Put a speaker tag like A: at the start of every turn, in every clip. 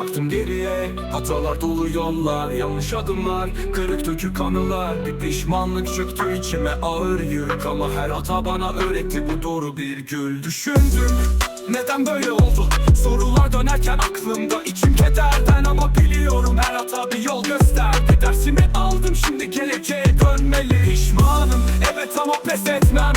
A: Baktım geriye Hatalar dolu yollar Yanlış adımlar Kırık dökük anılar Bir pişmanlık çöktü içime ağır yük. Ama her hata bana öğretti bu doğru bir gül. Düşündüm neden böyle oldu? Sorular dönerken aklımda içim kederden. Ama biliyorum her hata bir yol gösterdi. Dersimi aldım şimdi geleceğe dönmeli. Pişmanım evet ama pes etmem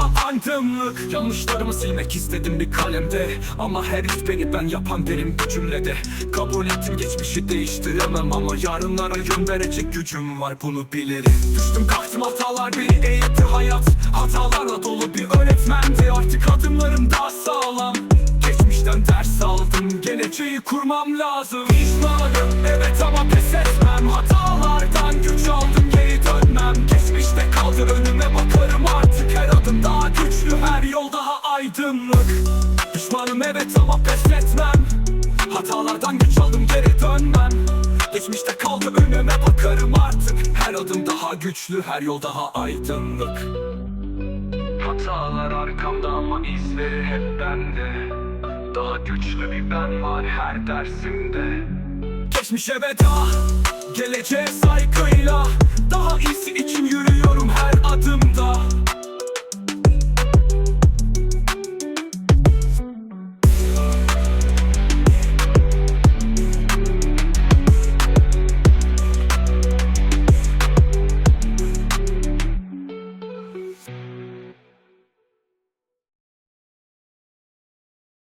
A: daha aydınlık. Yanlışlarımı silmek istedim bir kalemde. Ama her iş beni ben yapan benim gücümle de Kabul ettim geçmişi değiştiremem Ama yarınlara yön verecek gücüm var bunu bilirim. Düştüm kalktım hatalar beni eğitti hayat Hatalarla dolu bir öğretmendi. Artık adımlarım daha sağlam. Geçmişten ders aldım Geleceği kurmam lazım. Pişmanım evet ama pes etmem. Hatalardan aydınlık Pişmanım evet ama pes etmem. Hatalardan güç aldım geri dönmem. Geçmişte kaldı önüme bakarım artık. Her adım daha güçlü her yol daha aydınlık. Hatalar arkamda ama izleri hep bende. Daha güçlü bir ben var her dersimde. Geçmişe veda, geleceğe saygıyla Daha iyisi her adımda